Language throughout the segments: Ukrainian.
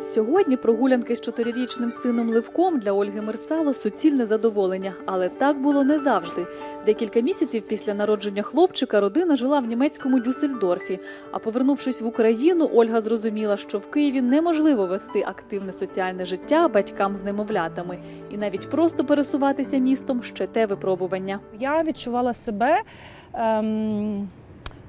Сьогодні прогулянки з чотирирічним сином Левком для Ольги Мерцало суцільне задоволення, але так було не завжди. Декілька місяців після народження хлопчика родина жила в німецькому Дюссельдорфі. А повернувшись в Україну, Ольга зрозуміла, що в Києві неможливо вести активне соціальне життя батькам з немовлятами, і навіть просто пересуватися містом ще те випробування. Я відчувала себе ем,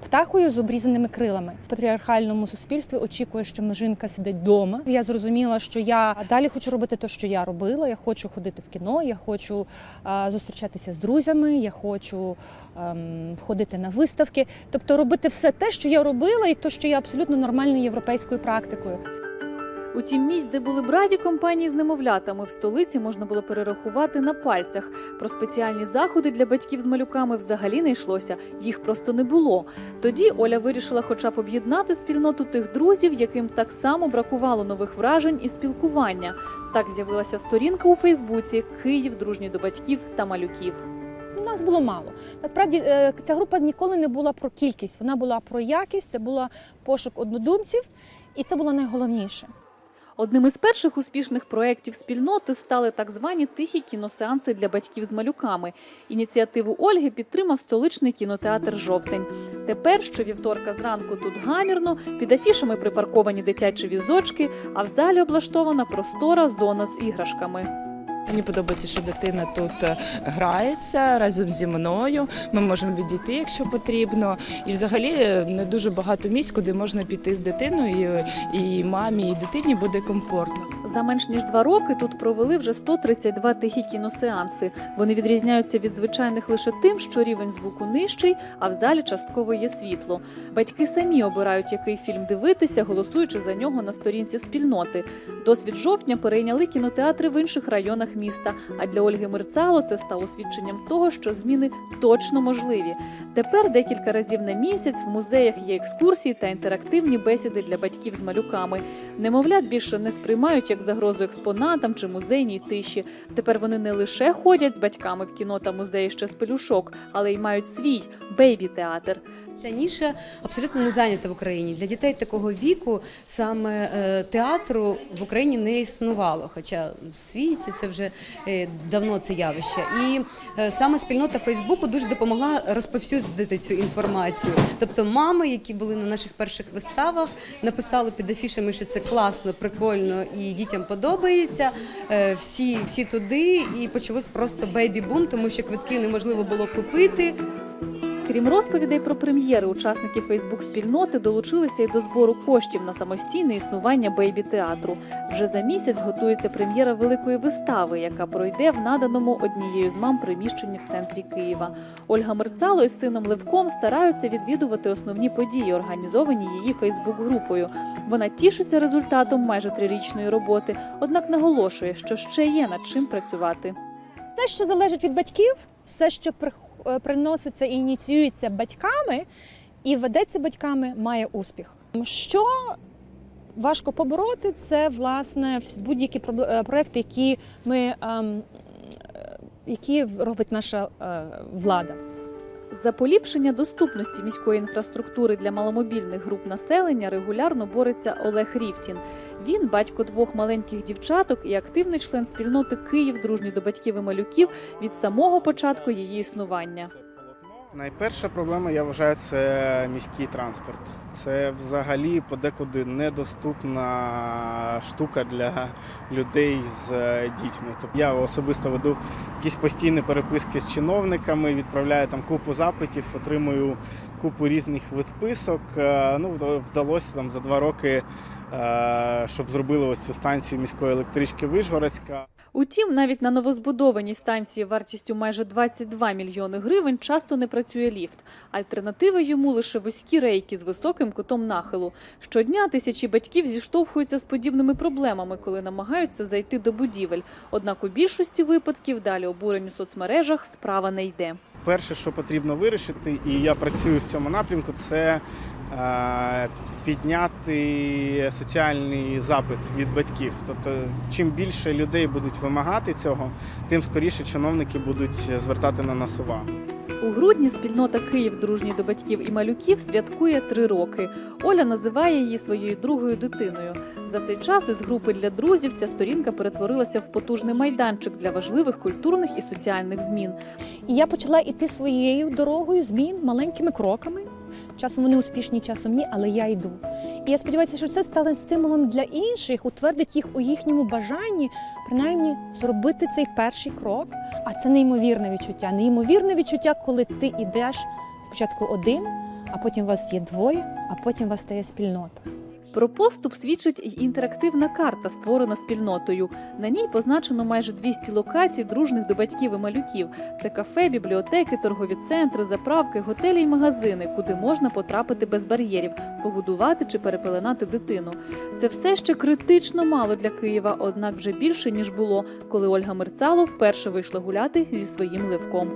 птахою з обрізаними крилами. В патріархальному суспільстві очікує, що жінка сидить вдома. Я зрозуміла, що я далі хочу робити те, що я робила. Я хочу ходити в кіно, я хочу зустрічатися з друзями, я хочу ем, ходити на виставки. Тобто робити все те, що я робила, і те, що є абсолютно нормальною європейською практикою. Утім, місць, де були б раді компанії з немовлятами, в столиці можна було перерахувати на пальцях. Про спеціальні заходи для батьків з малюками взагалі не йшлося, їх просто не було. Тоді Оля вирішила хоча б об'єднати спільноту тих друзів, яким так само бракувало нових вражень і спілкування. Так з'явилася сторінка у Фейсбуці Київ дружній до батьків та малюків. Нас було мало. Насправді е, ця група ніколи не була про кількість, вона була про якість, це була пошук однодумців, і це було найголовніше. Одним із перших успішних проєктів спільноти стали так звані тихі кіносеанси для батьків з малюками. Ініціативу Ольги підтримав столичний кінотеатр Жовтень. Тепер щовівторка зранку тут гамірно, під афішами припарковані дитячі візочки, а в залі облаштована простора зона з іграшками. Мені подобається, що дитина тут е, грається разом зі мною. Ми можемо відійти, якщо потрібно. І взагалі е, не дуже багато місць, куди можна піти з дитиною, і мамі, і дитині буде комфортно. За менш ніж два роки тут провели вже 132 тихі кіносеанси. Вони відрізняються від звичайних лише тим, що рівень звуку нижчий, а в залі частково є світло. Батьки самі обирають, який фільм дивитися, голосуючи за нього на сторінці спільноти. Досвід жовтня перейняли кінотеатри в інших районах міста. А для Ольги Мерцало це стало свідченням того, що зміни точно можливі. Тепер декілька разів на місяць в музеях є екскурсії та інтерактивні бесіди для батьків з малюками. Немовлят більше не сприймають як загрозу експонатам чи музейній тиші. Тепер вони не лише ходять з батьками в кіно та музеї ще з пелюшок, але й мають свій бейбі-театр. Ця ніша абсолютно не зайнята в Україні. Для дітей такого віку саме е, театру в Україні не існувало, хоча в світі це вже е, давно це явище. І е, саме спільнота Фейсбуку дуже допомогла розповсюдити цю інформацію. Тобто, мами, які були на наших перших виставах, написали під афішами, що це класно, прикольно і дітям подобається. Е, Всі, всі туди, і почалось просто бейбі-бум, тому що квитки неможливо було купити. Крім розповідей про прем'єри, учасники Фейсбук-спільноти долучилися й до збору коштів на самостійне існування бейбі-театру. Вже за місяць готується прем'єра великої вистави, яка пройде в наданому однією з мам приміщенні в центрі Києва. Ольга Мерцало із сином Левком стараються відвідувати основні події, організовані її Фейсбук-групою. Вона тішиться результатом майже трирічної роботи, однак наголошує, що ще є над чим працювати. Все, що залежить від батьків, все, що прих- е, приноситься і ініціюється батьками і ведеться батьками, має успіх. Що важко побороти, це власне будь-які е, проекти, які ми ем, е, які робить наша е, влада. За поліпшення доступності міської інфраструктури для маломобільних груп населення регулярно бореться Олег Рівтін. Він батько двох маленьких дівчаток і активний член спільноти Київ, дружній до батьків і малюків від самого початку її існування. Найперша проблема, я вважаю, це міський транспорт. Це взагалі подекуди недоступна штука для людей з е, дітьми. Тобто я особисто веду якісь постійні переписки з чиновниками, відправляю там купу запитів, отримую купу різних відписок. Е, Ну, вда- вдалося там за два роки, е, щоб зробили ось цю станцію міської електрички Вишгородська. Утім, навіть на новозбудованій станції вартістю майже 22 мільйони гривень часто не працює ліфт. Альтернатива йому лише вузькі рейки з високим кутом нахилу. Щодня тисячі батьків зіштовхуються з подібними проблемами, коли намагаються зайти до будівель. Однак у більшості випадків далі обурень у соцмережах справа не йде. Перше, що потрібно вирішити, і я працюю в цьому напрямку, це підняти соціальний запит від батьків. Тобто, чим більше людей будуть вимагати цього, тим скоріше чиновники будуть звертати на нас увагу. У грудні спільнота Київ дружній до батьків і малюків святкує три роки. Оля називає її своєю другою дитиною. За цей час із групи для друзів ця сторінка перетворилася в потужний майданчик для важливих культурних і соціальних змін. І я почала йти своєю дорогою змін маленькими кроками. Часом вони успішні, часом ні, але я йду. І я сподіваюся, що це стане стимулом для інших, утвердить їх у їхньому бажанні, принаймні зробити цей перший крок. А це неймовірне відчуття. Неймовірне відчуття, коли ти йдеш спочатку один, а потім вас є двоє, а потім вас стає спільнота. Про поступ свідчить й інтерактивна карта, створена спільнотою. На ній позначено майже 200 локацій, дружних до батьків і малюків. Це кафе, бібліотеки, торгові центри, заправки, готелі й магазини, куди можна потрапити без бар'єрів, погодувати чи перепеленати дитину. Це все ще критично мало для Києва, однак вже більше ніж було, коли Ольга Мерцало вперше вийшла гуляти зі своїм ливком.